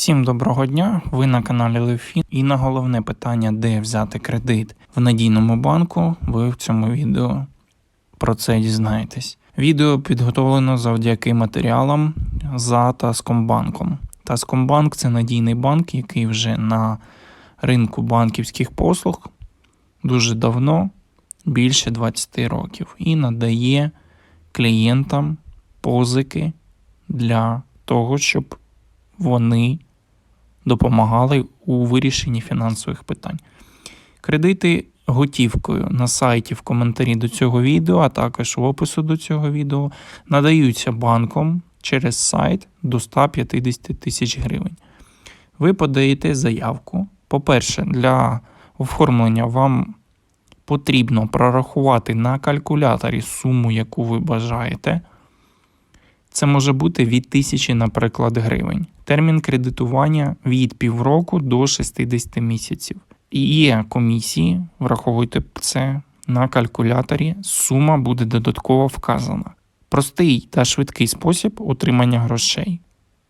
Всім доброго дня! Ви на каналі Левфін. І на головне питання, де взяти кредит в надійному банку, ви в цьому відео про це дізнаєтесь. Відео підготовлено завдяки матеріалам за Таскомбанком. Таскомбанк це надійний банк, який вже на ринку банківських послуг дуже давно, більше 20 років, і надає клієнтам позики для того, щоб вони допомагали у вирішенні фінансових питань. Кредити готівкою на сайті в коментарі до цього відео, а також в опису до цього відео, надаються банком через сайт до 150 тисяч гривень. Ви подаєте заявку. По-перше, для оформлення вам потрібно прорахувати на калькуляторі суму, яку ви бажаєте. Це може бути від тисячі, наприклад, гривень. Термін кредитування від півроку до 60 місяців. І є комісії, враховуйте це на калькуляторі, сума буде додатково вказана. Простий та швидкий спосіб отримання грошей,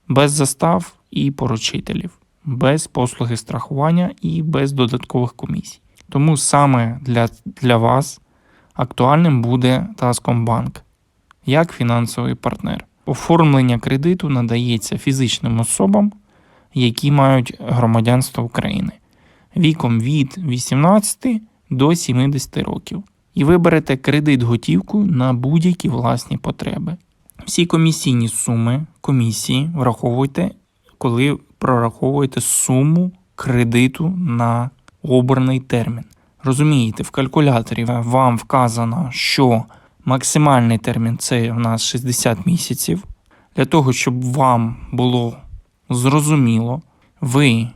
без застав і поручителів, без послуги страхування і без додаткових комісій. Тому саме для, для вас актуальним буде Таскомбанк як фінансовий партнер. Оформлення кредиту надається фізичним особам, які мають громадянство України віком від 18 до 70 років. І ви берете кредит готівкою на будь-які власні потреби. Всі комісійні суми комісії враховуйте, коли прораховуєте суму кредиту на обраний термін. Розумієте, в калькуляторі вам вказано, що максимальний термін це у нас 60 місяців. Для того, щоб вам було зрозуміло, ви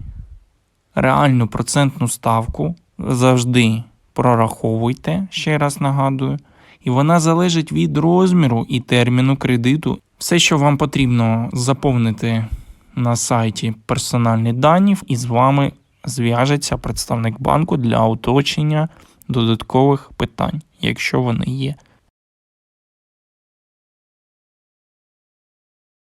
реальну процентну ставку завжди прораховуйте, ще раз нагадую, і вона залежить від розміру і терміну кредиту. Все, що вам потрібно заповнити на сайті персональні дані, і з вами зв'яжеться представник банку для уточнення додаткових питань, якщо вони є.